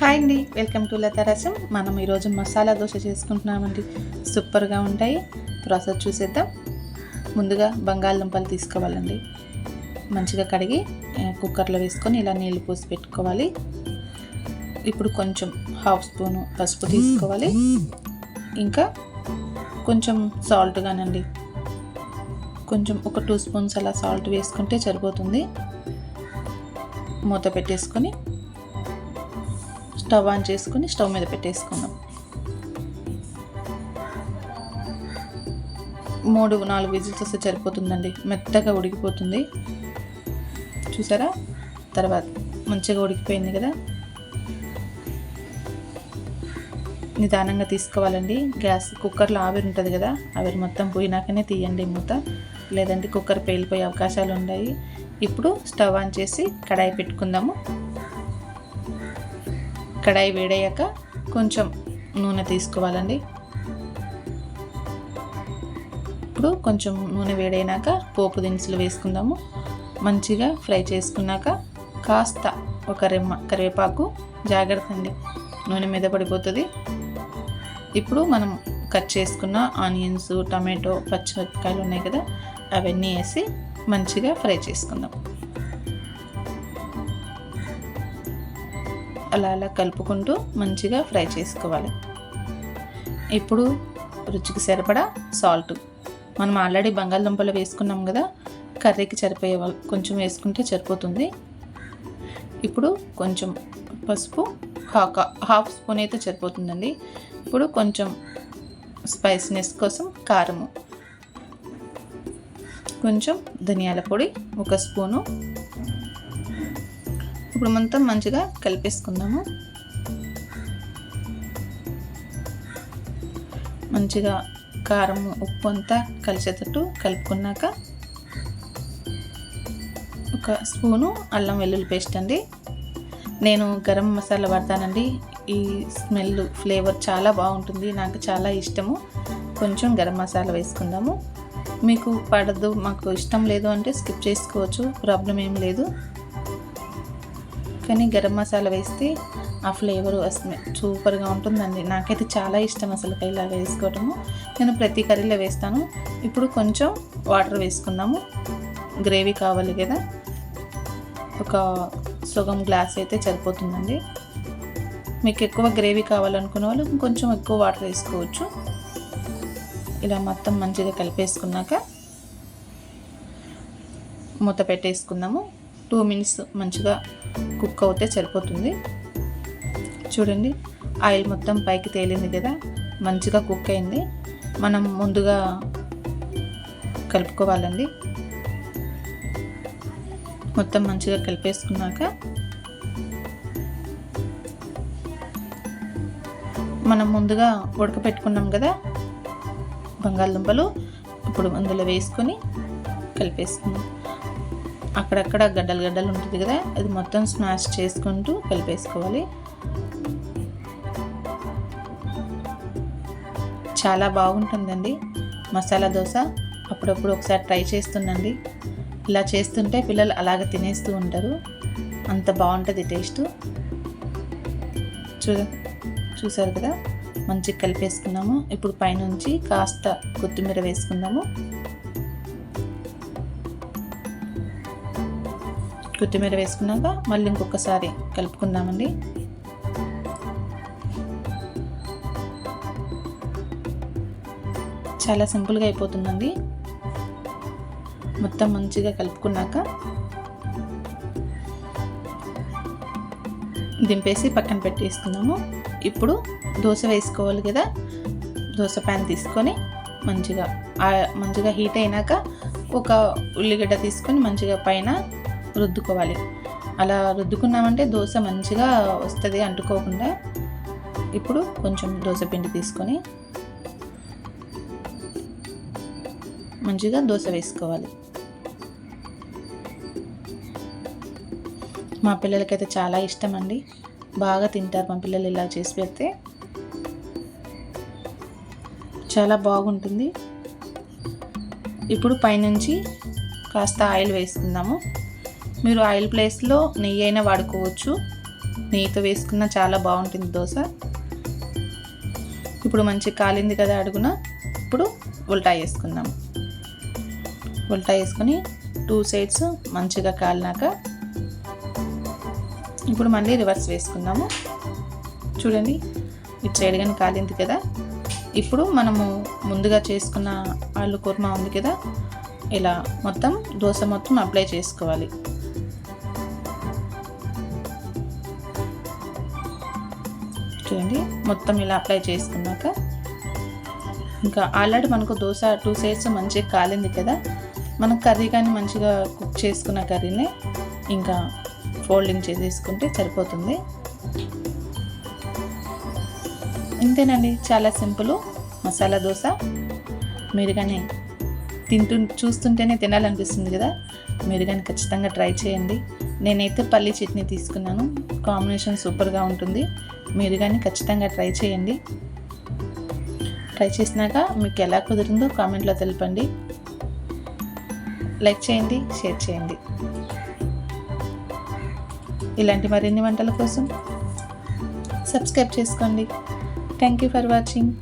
Hi అండి welcome to Lata రసం. మనం ఈరోజు మసాలా దోశ చేసుకుంటున్నామండి. సూపర్గా ఉంటాయి. ప్రాసెస్ చూసేద్దాం. ముందుగా బంగాళదుంపలు తీసుకోవాలండి. మంచిగా కడిగి కుక్కర్లో వేసుకొని ఇలా నీళ్ళు పోసి పెట్టుకోవాలి. ఇప్పుడు కొంచెం హాఫ్ స్పూను పసుపు తీసుకోవాలి. ఇంకా కొంచెం సాల్ట్ కానండి కొంచెం ఒక టూ స్పూన్స్ అలా సాల్ట్ వేసుకుంటే సరిపోతుంది. మూత పెట్టేసుకొని స్టవ్ ఆన్ చేసుకుని స్టవ్ మీద పెట్టేసుకుందాం. మూడు నాలుగు విజిల్స్ వస్తే సరిపోతుందండి. మెత్తగా ఉడికిపోతుంది. చూసారా? తర్వాత మంచిగా ఉడికిపోయింది కదా? నిదానంగా తీసుకోవాలండి. గ్యాస్ కుక్కర్లో ఆవిరి ఉంటుంది కదా? ఆవిరి మొత్తం పోయినాకనే తీయండి మూత. లేదంటే కుక్కర్ పేలిపోయే అవకాశాలు ఉన్నాయి. ఇప్పుడు స్టవ్ ఆన్ చేసి కడాయి పెట్టుకుందాము. కడాయి వేడయ్యాక కొంచెం నూనె తీసుకోవాలండి. ఇప్పుడు కొంచెం నూనె వేడైనాక పోపు దినుసులు వేసుకుందాము. మంచిగా ఫ్రై చేసుకున్నాక కాస్త ఒక రెమ్మ కరివేపాకు జాగ్రత్త అండి నూనె మీద పడిపోతుంది. ఇప్పుడు మనం కట్ చేసుకున్న ఆనియన్స్ టమాటో పచ్చిమిరపకాయలు ఉన్నాయి కదా అవన్నీ వేసి మంచిగా ఫ్రై చేసుకుందాం. అలా అలా కలుపుకుంటూ మంచిగా ఫ్రై చేసుకోవాలి. ఇప్పుడు రుచికి సరిపడా సాల్ట్. మనం ఆల్రెడీ బంగాళదుంపలు వేసుకున్నాం కదా కర్రీకి సరిపోయే కొంచెం వేసుకుంటే సరిపోతుంది. ఇప్పుడు కొంచెం పసుపు హాఫ్ హాఫ్ స్పూన్ అయితే సరిపోతుందండి. ఇప్పుడు కొంచెం స్పైసీనెస్ కోసం కారము. కొంచెం ధనియాల పొడి ఒక స్పూను ఇప్పుడు మొత్తం మంచిగా కలిపేసుకుందాము. మంచిగా కారం ఉప్పు అంతా కలిసేటట్టు కలుపుకున్నాక ఒక స్పూను అల్లం వెల్లుల్లి పేస్ట్ అండి. నేను గరం మసాలా వాడతానండి. ఈ స్మెల్ ఫ్లేవర్ చాలా బాగుంటుంది. నాకు చాలా ఇష్టము. కొంచెం గరం మసాలా వేసుకుందాము. మీకు పడదు మాకు ఇష్టం లేదు అంటే స్కిప్ చేసుకోవచ్చు. ప్రాబ్లం ఏం లేదు. కానీ గరం మసాలా వేస్తే ఆ ఫ్లేవర్ వస్తుంది సూపర్గా ఉంటుందండి. నాకైతే చాలా ఇష్టం అసలు ఇలా వేసుకోవటము. నేను ప్రతి కర్రీలో వేస్తాను. ఇప్పుడు కొంచెం వాటర్ వేసుకుందాము. గ్రేవీ కావాలి కదా. ఒక సగం గ్లాస్ అయితే సరిపోతుందండి. మీకు ఎక్కువ గ్రేవీ కావాలనుకునే వాళ్ళు కొంచెం ఎక్కువ వాటర్ వేసుకోవచ్చు. ఇలా మొత్తం మంచిగా కలిపేసుకున్నాక మూత పెట్టేసుకుందాము. టూ మినిట్స్ మంచిగా కుక్ అవుతే సరిపోతుంది. చూడండి ఆయిల్ మొత్తం పైకి తేలింది కదా మంచిగా కుక్ అయింది. మనం ముందుగా కలుపుకోవాలండి. మొత్తం మంచిగా కలిపేసుకున్నాక మనం ముందుగా ఉడకపెట్టుకున్నాం కదా బంగాళదుంపలు ఇప్పుడు అందులో వేసుకొని కలిపేసుకున్నాం అక్కడక్కడ గడ్డలు గడ్డలు ఉంటుంది కదా అది మొత్తం స్మాష్ చేసుకుంటూ కలిపేసుకోవాలి. చాలా బాగుంటుందండి మసాలా దోశ. అప్పుడప్పుడు ఒకసారి ట్రై చేస్తుండండి. ఇలా చేస్తుంటే పిల్లలు అలాగ తినేస్తూ ఉంటారు. అంత బాగుంటుంది టేస్ట్. చూ చూసారు కదా మంచిగా కలిపేసుకున్నాము. ఇప్పుడు పైనుంచి కాస్త కొత్తిమీర వేసుకుందాము. కొత్తిమీర వేసుకున్నాక మళ్ళీ ఇంకొకసారి కలుపుకుందామండి. చాలా సింపుల్గా అయిపోతుందండి. మొత్తం మంచిగా కలుపుకున్నాక దింపేసి పక్కన పెట్టేసుకున్నాము ఇప్పుడు దోశ వేసుకోవాలి కదా దోశ ప్యాన్ తీసుకొని మంచిగా మంచిగా హీట్ అయినాక ఒక ఉల్లిగడ్డ తీసుకొని మంచిగా పైన రుద్దుకోవాలి. అలా రుద్దుకున్నామంటే దోశ మంచిగా వస్తుంది అంటుకోకుండా ఇప్పుడు కొంచెం దోశ పిండి తీసుకొని మంచిగా దోశ వేసుకోవాలి. మా పిల్లలకైతే చాలా ఇష్టం అండి బాగా తింటారు మా పిల్లలు ఇలా చేసి పెడితే. చాలా బాగుంటుంది. ఇప్పుడు పైనుంచి కాస్త ఆయిల్ వేసుకుందాము. మీరు ఆయిల్ ప్లేస్లో నెయ్యి అయినా వాడుకోవచ్చు. నెయ్యితో వేసుకున్న చాలా బాగుంటుంది దోశ. ఇప్పుడు మంచి కాలింది కదా అడుగున. ఇప్పుడు ఉల్టా వేసుకుందాం. ఉల్టా వేసుకొని టూ సైడ్స్ మంచిగా కాలినాక ఇప్పుడు మళ్ళీ రివర్స్ వేసుకుందాము. చూడండి ఇటు సైడ్ కానీ కాలింది కదా. ఇప్పుడు మనము ముందుగా చేసుకున్న ఆలు కుర్మా ఉంది కదా. ఇలా మొత్తం దోశ మొత్తం అప్లై చేసుకోవాలి. చూడండి మొత్తం ఇలా అప్లై చేసుకున్నాక ఇంకా ఆల్రెడీ మనకు దోశ టూ సైడ్స్ మంచిగా కాలింది కదా. మనం కర్రీ కానీ మంచిగా కుక్ చేసుకున్న కర్రీని ఇంకా ఫోల్డింగ్ చేసేసుకుంటే సరిపోతుంది. ఇంతేనండి. చాలా సింపుల్ మసాలా దోశ. మీరు కానీ తింటు చూస్తుంటేనే తినాలనిపిస్తుంది కదా. మీరు కానీ ఖచ్చితంగా ట్రై చేయండి. నేనైతే పల్లి చట్నీ తీసుకున్నాను. కాంబినేషన్ సూపర్గా ఉంటుంది. మీరు కానీ ఖచ్చితంగా ట్రై చేయండి. ట్రై చేసినాక మీకు ఎలా కుదిరిందో కామెంట్లో తెలపండి. లైక్ చేయండి షేర్ చేయండి. ఇలాంటి మరిన్ని వంటల కోసం సబ్స్క్రైబ్ చేసుకోండి. Thank you for watching.